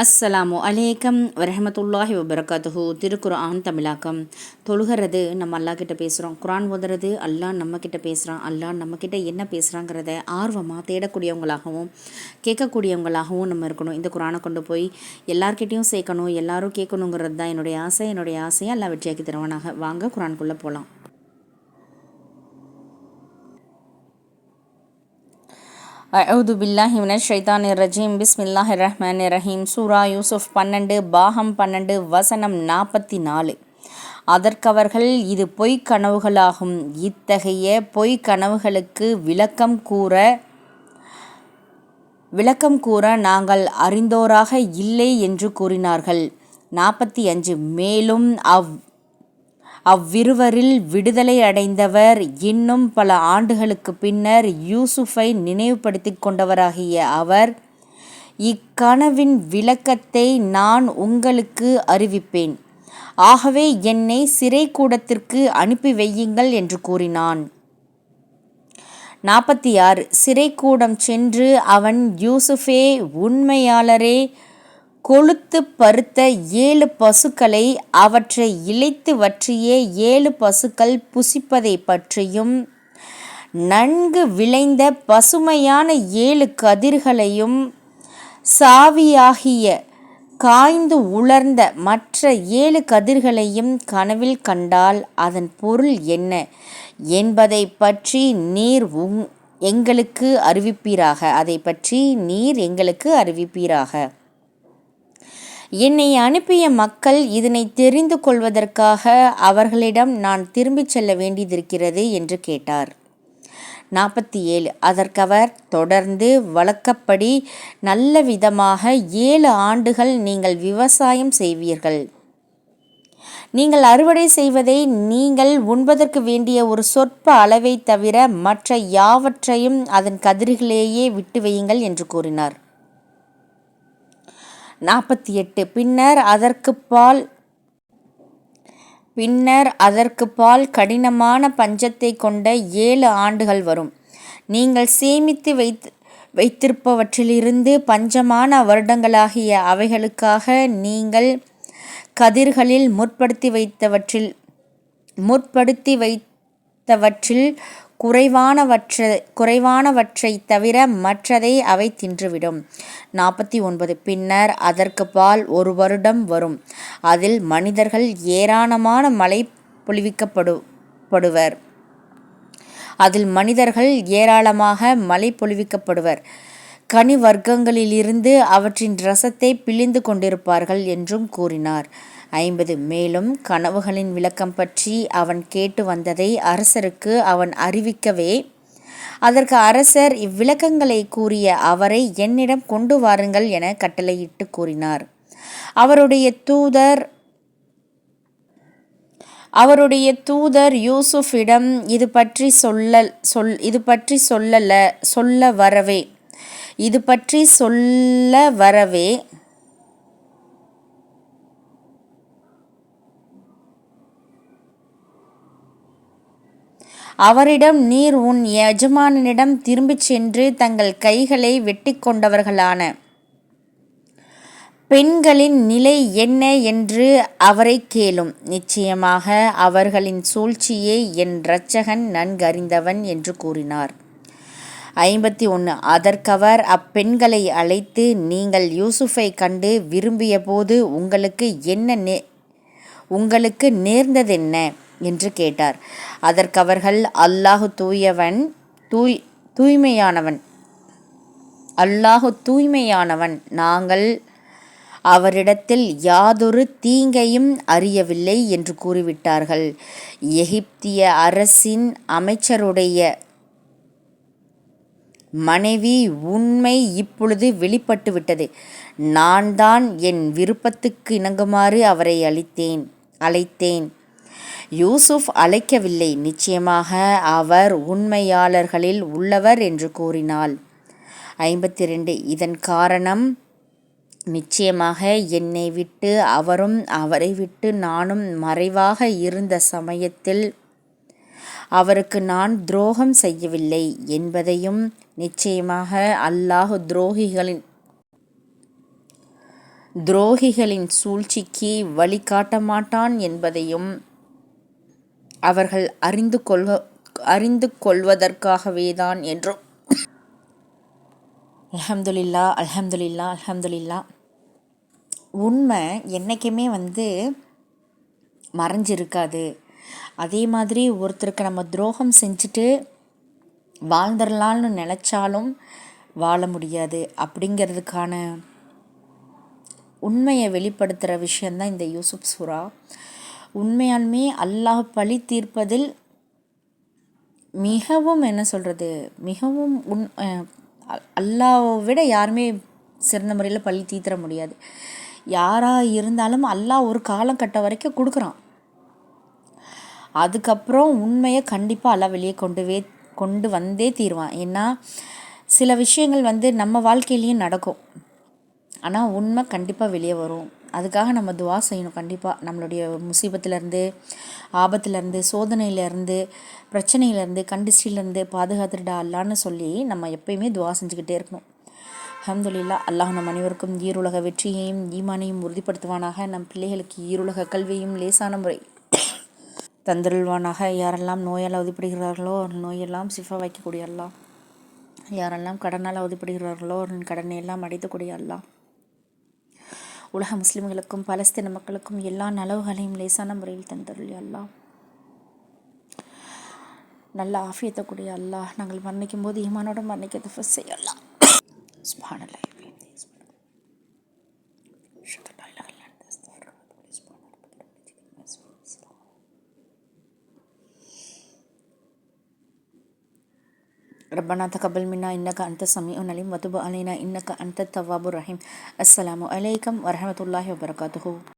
அஸ்ஸலாமு அலேக்கம் வரஹமத்துல்லாஹி வபரகாத்துஹு. திருக்குர்ஆன் தமிழாக்கம். தொழுகிறது நம்ம அல்லா கிட்ட பேசுகிறோம் குரான் ஓதுறது அல்லாஹ் நம்ம கிட்ட பேசுகிறான் அல்லாஹ் நம்ம கிட்ட என்ன பேசுகிறாங்கிறத ஆர்வமாக தேடக்கூடியவங்களாகவும் கேட்கக்கூடியவங்களாகவும் நம்ம இருக்கணும். இந்த குரானை கொண்டு போய் எல்லார்கிட்டையும் சேர்க்கணும் எல்லாரும் கேட்கணுங்கிறது தான் என்னுடைய ஆசை. என்னுடைய ஆசையை அல்லா வெற்றியாக்கி தருவானாக. வாங்க குரான்குள்ளே போகலாம் அவுது பில்லாஹி மினஷ் ஷைதான் ரஜீம். பிஸ்மில்லாஹ் ரஹ்மான் ரஹீம். சூரா யூசுஃப் பன்னெண்டு பாகம் பன்னெண்டு வசனம் நாற்பத்தி நாலு அதற்கவர்கள் இது பொய்க் கனவுகளாகும். இத்தகைய பொய்க் கனவுகளுக்கு விளக்கம் கூற விளக்கம் கூற நாங்கள் அறிந்தோராக இல்லை என்று கூறினார்கள். நாற்பத்தி அஞ்சு. மேலும் அவ் அவ்விருவரில் விடுதலை அடைந்தவர் இன்னும் பல ஆண்டுகளுக்கு பின்னர் யூசுஃபை நினைவுபடுத்தி கொண்டவராகிய அவர் இக்கனவின் விளக்கத்தை நான் உங்களுக்கு அறிவிப்பேன். ஆகவே என்னை சிறை கூடத்திற்கு அனுப்பி வையுங்கள் என்று கூறினான். நாற்பத்தி ஆறு. சிறைக்கூடம் சென்று அவன் யூசுஃபே உண்மையாளரே கொழுத்து பருத்த ஏழு பசுக்களை அவற்றை இழைத்து வற்றிய ஏழு பசுக்கள் புசிப்பதை பற்றியும் நன்கு விளைந்த பசுமையான ஏழு கதிர்களையும் சாவியாகிய காய்ந்து உலர்ந்த மற்ற ஏழு கதிர்களையும் கனவில் கண்டால் அதன் பொருள் என்ன என்பதை பற்றி நீர் உங் எங்களுக்கு அறிவிப்பீராக. அதை பற்றி நீர் எங்களுக்கு அறிவிப்பீராக. என்னை அனுப்பிய மக்கள் இதனை தெரிந்து கொள்வதற்காக அவர்களிடம் நான் திரும்பிச் செல்ல வேண்டியதிருக்கிறது என்று கேட்டார். நாற்பத்தி ஏழு அதற்கவர் தொடர்ந்து வழக்கப்படி நல்ல விதமாக ஏழு ஆண்டுகள் நீங்கள் விவசாயம் செய்வீர்கள். நீங்கள் அறுவடை செய்வதை நீங்கள் உண்பதற்கு வேண்டிய ஒரு சொற்ப அளவை தவிர மற்ற யாவற்றையும் அதன் கதிர்களேயே விட்டு வையுங்கள் என்று கூறினார். நாற்பத்தி எட்டு. பின்னர் அதற்கு பால் பின்னர் அதற்கு பால் கடினமான பஞ்சத்தை கொண்ட ஏழு ஆண்டுகள் வரும். நீங்கள் சேமித்து வைத்து வைத்திருப்பவற்றிலிருந்து பஞ்சமான வருடங்களாகிய அவைகளுக்காக நீங்கள் கதிர்களில் முற்படுத்தி வைத்தவற்றில் முற்படுத்தி வைத்தவற்றில் குறைவானவற்றை குறைவானவற்றை தவிர மற்றதை அவை தின்றுவிடும். நாற்பத்தி ஒன்பது. பின்னர் அதற்கு பால் ஒரு வருடம் வரும். அதில் மனிதர்கள் ஏராளமான மழை பொழிவிக்கப்படுவர் அதில் மனிதர்கள் ஏராளமாக மழை பொழிவிக்கப்படுவர். கனி வர்க்கங்களிலிருந்து அவற்றின் ரசத்தை பிழிந்து கொண்டிருப்பார்கள் என்றும் கூறினார். ஐம்பது. மேலும் கனவுகளின் விளக்கம் பற்றி அவன் கேட்டு வந்ததை அரசருக்கு அவன் அறிவிக்கவே அதற்கு அரசர் இவ்விளக்கங்களை கூறிய அவரை என்னிடம் கொண்டு வாருங்கள் என கட்டளையிட்டு கூறினார். அவருடைய தூதர் அவருடைய தூதர் யூசுஃபிடம் இது பற்றி சொல்ல சொல் இது பற்றி சொல்லல சொல்ல வரவே இது பற்றி சொல்ல வரவே அவரிடம் நீர் உன் எஜமானனிடம் திரும்பிச் சென்று தங்கள் கைகளை வெட்டி கொண்டவர்களான பெண்களின் நிலை என்ன என்று அவரை கேளும். நிச்சயமாக அவர்களின் சூழ்ச்சியை என் இரட்சகன் நன்கறிந்தவன் என்று கூறினார். ஐம்பத்தி ஒன்று அதற்கவர் அப்பெண்களை அழைத்து நீங்கள் யூசுஃபை கண்டு விரும்பிய போது உங்களுக்கு என்ன நே உங்களுக்கு நேர்ந்ததென்ன? என்று கேட்டார். அதற்கவர்கள் அல்லாஹு தூயவன் தூய் தூய்மையானவன் அல்லாஹு தூய்மையானவன் நாங்கள் அவரிடத்தில் யாதொரு தீங்கையும் அறியவில்லை என்று கூறிவிட்டார்கள். எகிப்திய அரசின் அமைச்சருடைய மனைவி உண்மை இப்பொழுது வெளிப்பட்டுவிட்டது. நான் தான் என் விருப்பத்துக்கு இணங்குமாறு அவரை அளித்தேன் அழைத்தேன். யூசுப் அழைக்கவில்லை. நிச்சயமாக அவர் உண்மையாளர்களில் உள்ளவர் என்று கூறினாள். ஐம்பத்தி ரெண்டு இதன் காரணம் நிச்சயமாக என்னை விட்டு அவரும் அவரை விட்டு நானும் மறைவாக இருந்த சமயத்தில் அவருக்கு நான் துரோகம் செய்யவில்லை என்பதையும் நிச்சயமாக அல்லாஹ் துரோகிகளின் துரோகிகளின் சூழ்ச்சிக்கு வழிகாட்ட மாட்டான் என்பதையும் அவர்கள் அறிந்து கொள்வ அறிந்து கொள்வதற்காகவேதான் என்றும். அலமதுல்லா அலமதுல்லா அலமதுல்லா உண்மை என்றைக்குமே வந்து மறைஞ்சிருக்காது. அதே மாதிரி ஒருத்தருக்கு நம்ம துரோகம் செஞ்சுட்டு வாழ்ந்துடலான்னு நினச்சாலும் வாழ முடியாது. அப்படிங்கிறதுக்கான உண்மையை வெளிப்படுத்துகிற விஷயந்தான் இந்த யூசுப் சுறா உண்மையாலுமே அல்லாஹ் பழி தீர்ப்பதில் மிகவும் என்ன சொல்கிறது மிகவும் உண் அல்லாவை விட யாருமே சிறந்த முறையில் பழி தீர்த்திட முடியாது. யாராக இருந்தாலும் அல்லாஹ் ஒரு காலம் கட்ட வரைக்கும் கொடுக்குறான். அதுக்கப்புறம் உண்மையை கண்டிப்பாக அல்லா வெளியே கொண்டு வே கொண்டு வந்தே தீருவான். ஏன்னா சில விஷயங்கள் வந்து நம்ம வாழ்க்கையிலையும் நடக்கும். ஆனால் உண்மை கண்டிப்பாக வெளியே வரும். அதுக்காக நம்ம துவா செய்யணும் கண்டிப்பாக நம்மளுடைய முசீபத்துலேருந்து ஆபத்துலேருந்து சோதனையிலேருந்து பிரச்சனையிலேருந்து கண்டிஸ்டிலேருந்து பாதுகாத்துடா அல்லான்னு சொல்லி நம்ம எப்பயுமே துவா செஞ்சுக்கிட்டே இருக்கணும். அஹமதுல்லா அல்லாஹ் நம் அனைவருக்கும் ஈருலக வெற்றியையும் ஈமானையும் உறுதிப்படுத்துவானாக. நம் பிள்ளைகளுக்கு ஈருலக கல்வியும் லேசான முறை தந்திருள்வானாக. யாரெல்லாம் நோயால் அவதிப்படுகிறார்களோ நோயெல்லாம் சிஃபா வைக்கக்கூடிய அல்லா யாரெல்லாம் கடனால் அவதிப்படுகிறார்களோ கடனை எல்லாம் அடைத்துக்கூடிய அல்லா உலக முஸ்லிம்களுக்கும் பலஸ்தீன மக்களுக்கும் எல்லா நலவுகளையும் லேசான முறையில் தந்தருள் அல்லா நல்ல ஆஃபியத்தை கூடிய அல்லாஹ். நாங்கள் மரணிக்கும் போது ஈமானோட மரணிக்கிறது செய்யலாம் சுபானலை ربنا تقبل منا إنك أنت السميع العليم وتب علينا إنك أنت التواب الرحيم. السلام عليكم ورحمة الله وبركاته.